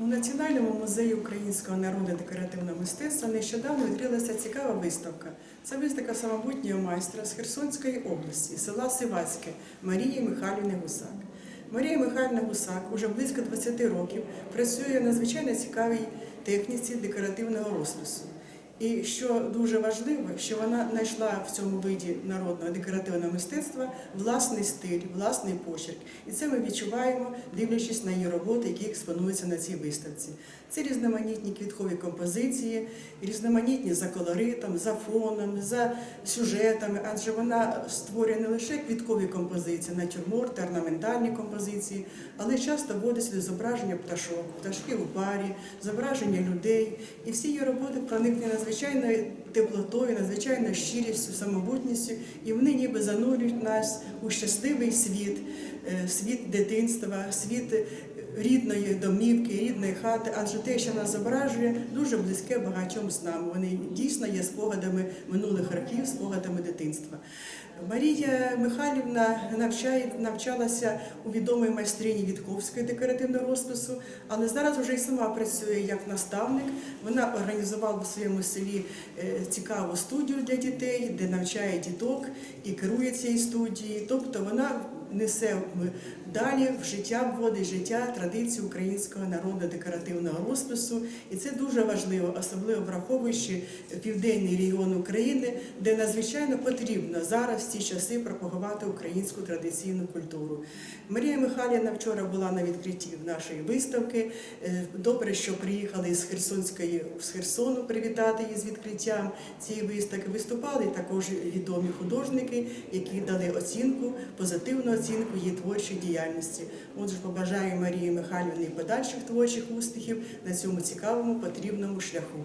У Національному музеї українського народу декоративного мистецтва нещодавно відкрилася цікава виставка. Це виставка самобутнього майстра з Херсонської області, села Сивацьке Марії Михайлівни Гусак. Марія Михайлівна Гусак уже близько 20 років працює в надзвичайно цікавій техніці декоративного розпису. І що дуже важливо, що вона знайшла в цьому виді народного декоративного мистецтва власний стиль, власний почерк. І це ми відчуваємо, дивлячись на її роботи, які експонуються на цій виставці. Це різноманітні квіткові композиції, різноманітні за колоритом, за фоном, за сюжетами, адже вона створює не лише квіткові композиції, натюрморти, орнаментальні композиції, але часто вводить сюди зображення пташок, пташки у парі, зображення людей. І всі її роботи проникнені надзвичайною теплотою, надзвичайною щирістю, самобутністю, і вони ніби занурюють нас у щасливий світ, світ дитинства, світ е, рідної домівки, рідної хати, адже те, що нас зображує, дуже близьке багатьом з нами. Вони дійсно є спогадами минулих років, спогадами дитинства. Марія Михайлівна навчає, навчалася у відомої майстрині Вітковської декоративного розпису, але зараз вже і сама працює як наставник. Вона організувала в своєму селі е, цікаву студію для дітей, де навчає діток і керує цією студією. Тобто вона несе далі в життя вводить життя традиції українського народу декоративного розпису, і це дуже важливо, особливо враховуючи південний регіон України, де надзвичайно потрібно зараз в ці часи пропагувати українську традиційну культуру. Марія Михайлівна вчора була на відкритті нашої виставки. Е, Добре, що приїхали з Херсонської з Херсону привітати її з відкриттям цієї виставки. Виступали також відомі художники, які дали оцінку, позитивну оцінку її творчої діяльності. Отже, побажаю Марії Михайлівні подальших творчих успіхів на цьому цікавому потрібному шляху.